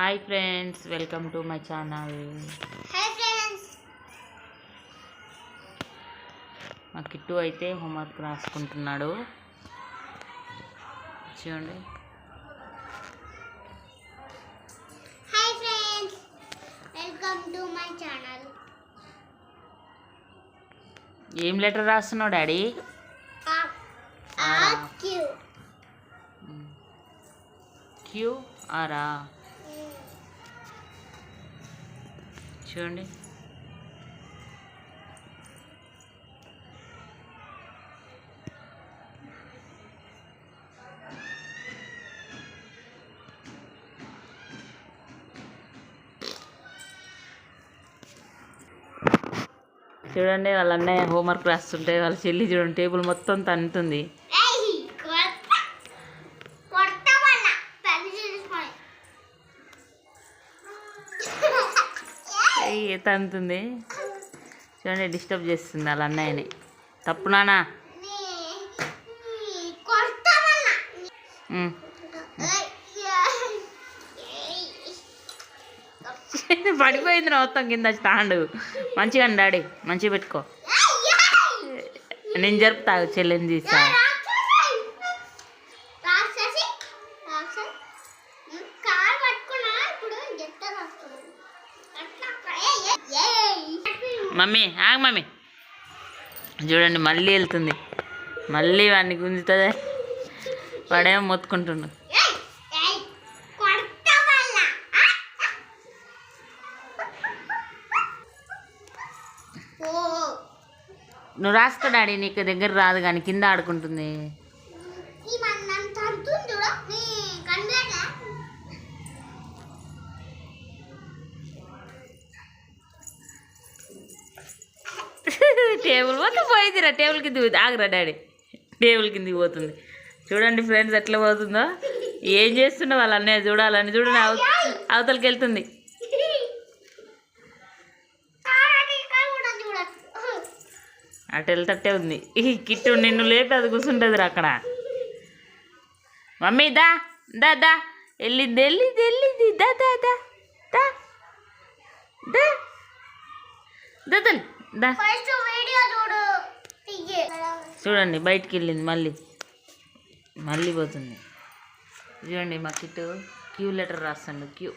Hi friends welcome to my channel. మా కిట్టు అయితే homework రాసుకుంటున్నాడు. చూడండి. Hi friends. Welcome to my channel. ఏం లెటర్ రాస్తున్నావు డాడీ? క్యూ. క్యూ ఆరా? చూడండి. చూడండి వాళ్ళ అన్నయ్య హోంవర్క్ రాస్తుంటే వాళ్ళ చెల్లి చూడండి టేబుల్ మొత్తం తన్నుతుంది. తంతుంది చూడండి డిస్టర్బ్ చేస్తుంది వాళ్ళ అన్నయ్యని. తప్పు నానా పడిపోయింది మొత్తం కింద స్టాండ్. మంచిగా డాడీ మంచిగా పెట్టుకో. నేను జరుపుతా చెల్లెని తీసా మమ్మీ ఆగ మమ్మీ. చూడండి మళ్ళీ వెళ్తుంది. మళ్ళీ వాడిని గుంజుతుంది. వాడేమో మొత్తుకుంటుండు. నువ్వు రాస్తా డాడీ నీకు దగ్గర రాదు కానీ కింద ఆడుకుంటుంది ఈ మనం తంతుంది చూడు నీ కనిపెట్టా టేబుల్ మొత్తం పోయిందిరా టేబుల్ కింద పోయింది ఆగరా డాడీ. టేబుల్ కిందకి పోతుంది. చూడండి ఫ్రెండ్స్ ఎట్లా పోతుందో. ఏం చేస్తున్నా వాళ్ళ అన్నయ్య చూడాలని చూడండి అవ అవతలకి వెళ్తుంది. అటు వెళ్తట్టే ఉంది. ఈ కిట్టు నిన్ను లేపి అది కూర్చుంటుంది అక్కడ. మమ్మీ దా దా దా. వెళ్ళింది వెళ్ళింది వెళ్ళింది. దా దా దా దా. దా దా దా చూడండి బయటికి వెళ్ళింది మళ్ళీ. మళ్ళీ పోతుంది. చూడండి మా కిట్టు క్యూ లెటర్ రాస్తాడు క్యూ.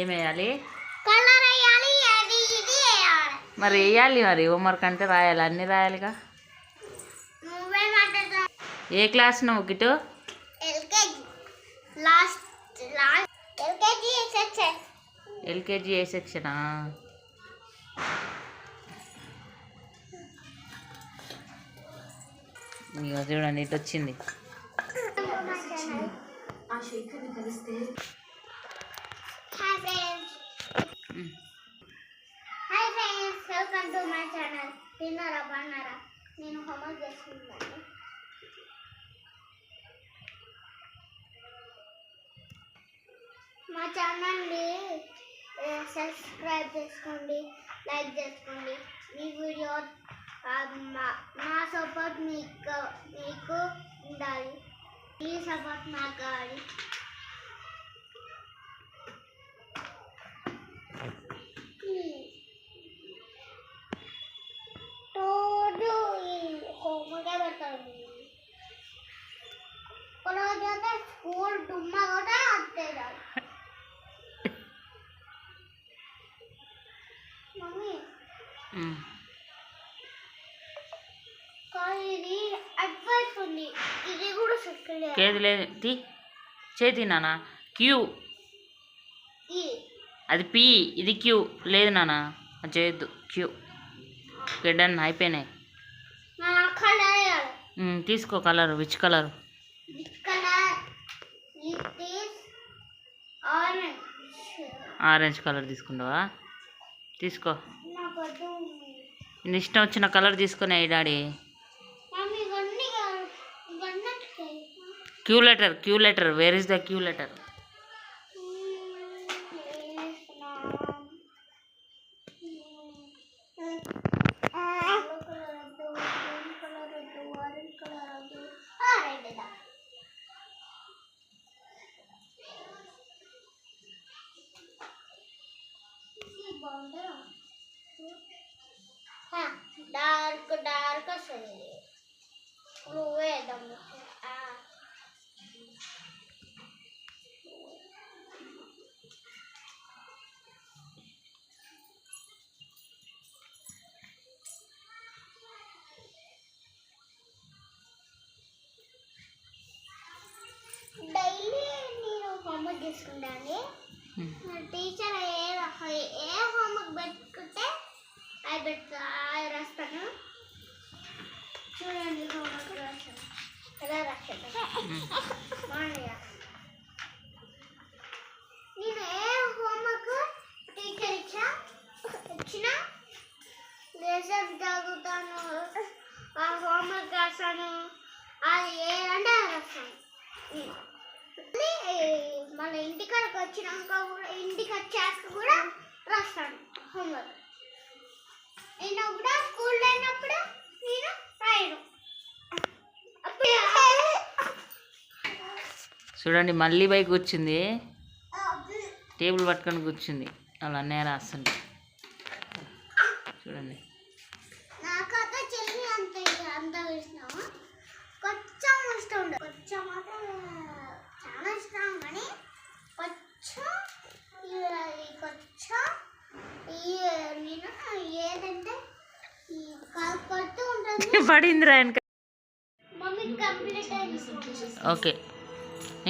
ఏమేయాలి మరి వేయాలి మరి హోంవర్క్ అంటే రాయాలి అన్నీ రాయాలిగా? ఏ క్లాస్ నువ్వు LKG. Last last LKG section A సెక్షనా? ఇగో చూడండి ఇటు వచ్చింది. Hi hi welcome to my channel తిన్నారా బాగున్నారా? నేను హోంవర్క్ చేసుకుంటాను మా ఛానల్ని సబ్స్క్రైబ్ చేసుకోండి లైక్ చేసుకోండి. మీ వీడియో మా మా సపోర్ట్ మీకు మీకు ఉండాలి. మీ సపోర్ట్ నాకు కావాలి రోజు ఈ హోంవర్కే పెడతాడు ఒకరోజు అయితే స్కూల్ డుమ్మ కూడా అంతేదా మమ్మీ ఉమ్. కానీ ఇది అడ్వైస్ ఉంది. ఇది కూడా సెకండ్ ఏది లేదు. తీ. చేతి నాన్న. క్యూ. అది పి. ఇది క్యూ. లేదు నాన్న. అది చేయొద్దు. క్యూ. డన్ అయిపోయినాయి. తీసుకో colour. Which colour? Orange colour తీసుకుంటావా? తీసుకో. నీ ఇష్టం వచ్చిన కలర్ తీసుకునే daddy. Q letter, Q letter. Where is the Q letter? हाँ डार्क डार्क सही है वो एकदम చేసుకుంటాను టీచర్ ఏ ఏ హోంవర్క్ పెట్టుకుంటే అది అది రాస్తాను. చూడండి హోంవర్క్ రాస్తాను ఎలా రాస్తాను బాగున్నాయా నేను ఏ హోంవర్క్ టీచర్ ఇచ్చా ఇచ్చిన లెసన్ చదువుతాను ఆ హోంవర్క్ రాస్తాను అది ఏదంటే అది రాస్తాను మళ్ళీ మళ్ళీ ఇంటికాడికి వచ్చినాక కూడా కూడా రాస్తాను. హోంవర్క్. నేను కూడా అయినప్పుడు నేను రాయను. చూడండి మళ్ళీ పై కూర్చుంది టేబుల్ పట్టుకొని కూర్చుంది. అలా అన్నయ్య రాస్తుంటే చూడండి నాకైతే చెల్లి అంత అంత ఇష్టం కొంచెం ఇష్టం ఉండదు కొంచెం మాత్రం చాలా ఇష్టం కానీ కొంచెం ఈ- ఈ కొంచెం ఈ నేను ఏదంటే ఈ క- కొడుతూ ఉంటుంది పడింది ఓకే.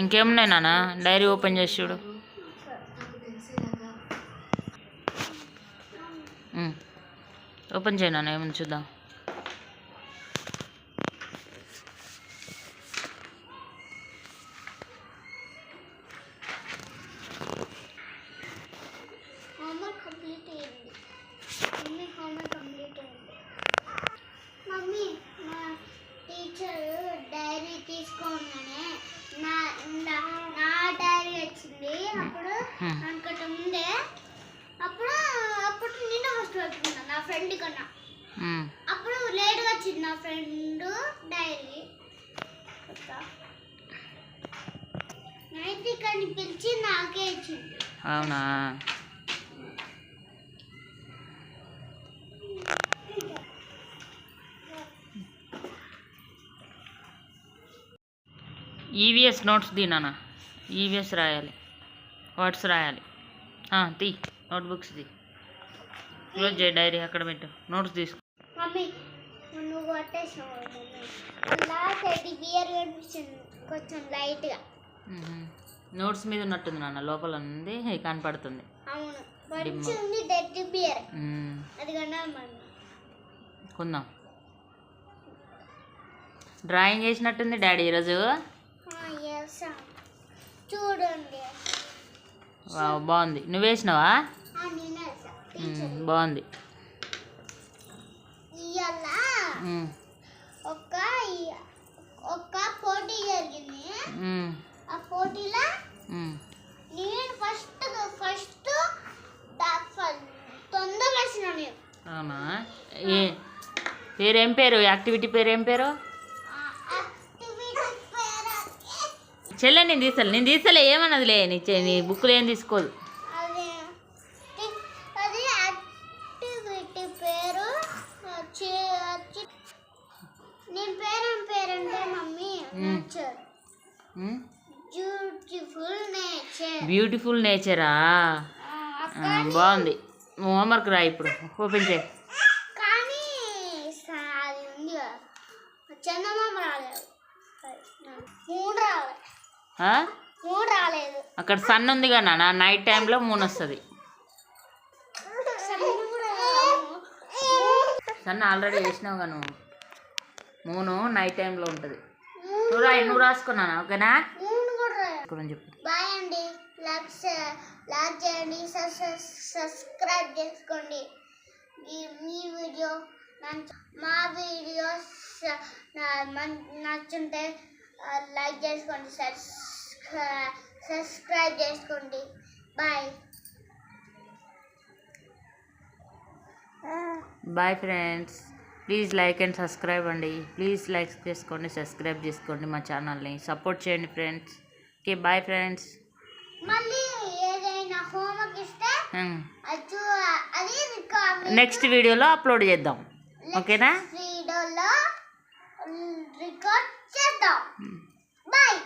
ఇంకేమున్నాయి నాన్న? డైరీ ఓపెన్ చేసి చూడు. ఓపెన్ చేయి నాన్న ఏమని చూద్దాం హోంవర్క్ కంప్లీట్ అయింది మమ్మీ హోంవర్క్ కంప్లీట్ అయింది మమ్మీ మా టీచర్ డైరీ తీసుకోగానే నా నా నా డైరీ వచ్చింది అప్పుడు Hmm. అనుకుంటా ముందే అప్పుడు అప్పుడు నేను ఫస్ట్ పెట్టుకున్నా నా ఫ్రెండ్ కన్నా. అప్పుడు లేట్గా వచ్చింది నా ఫ్రెండ్ డైరీ నైట్ కానీ పిలిచి నాకే ఇచ్చింది. అవునా? ఈవీఎస్ నోట్స్ ది నాన్న. ఈవీఎస్ రాయాలి. వర్డ్స్ రాయాలి. తీ. నోట్బుక్స్ తీ క్లోజ్ చేయి డైరీ అక్కడ పెట్టు. నోట్స్ తీసుకో. మమ్మీ నువ్వు కొంచెం లైట్గా నోట్స్ మీద ఉన్నట్టుంది నాన్న. లోపల ఉంది. కనపడుతుంది. కొందాం. డ్రాయింగ్ చేసినట్టుంది డాడీ ఈరోజు. చూడండి. వావ్, బాగుంది. నువ్వు వేసినావా? బాగుంది. ఒక ఒక పోటీ జరిగింది. ఆ పోటీలో. నేను ఫస్ట్ ఫస్ట్ తొందరగా వచ్చిన నేను. అవునా? పేరేం పేరు? యాక్టివిటీ పేరు ఏం పేరు? చెల్లె నేను తీసలే నేను తీసలే ఏమన్నదిలే నీ బుక్లో ఏం తీసుకోదు అది అది యాక్టివిటీ పేరు వచ్చి వచ్చి నేను పేరేం పేరంటే మమ్మీ నేచర్ మ్మ్? బ్యూటిఫుల్ నేచర్ బ్యూటిఫుల్ నేచరా ఆ, బాగుంది. హోంవర్క్ రా ఇప్పుడు. ఓపెన్ చేయి. అక్కడ సన్ ఉంది కదా నాన్న నైట్ టైంలో మూన్ వస్తుంది. సన్ ఆల్రెడీ వేసినావు నువ్వు. మూను నైట్ టైంలో ఉంటుంది. నువ్వు నువ్వు రాసుకున్నాను ఓకేనా? గురించి చెప్పు. బాయ్ అండి. లైక్ చేయండి సబ్- సబ్- సబ్స్క్రైబ్ చేసుకోండి. మీ వీడియో మా వీడియోస్ నచ్చుంటే లైక్ చేసుకోండి సబ్స్- సబ్స్క్రైబ్ చేసుకోండి. Bye. Bye friends. Please like and subscribe అండి. ప్లీజ్ లైక్ చేసుకోండి సబ్స్క్రైబ్ చేసుకోండి మా ఛానల్ని. సపోర్ట్ చేయండి friends. Okay bye friends. Next వీడియోలో అప్లోడ్ చేద్దాం. ఓకేనా? వీడియో రికార్డ్ చేద్దాం. బాయ్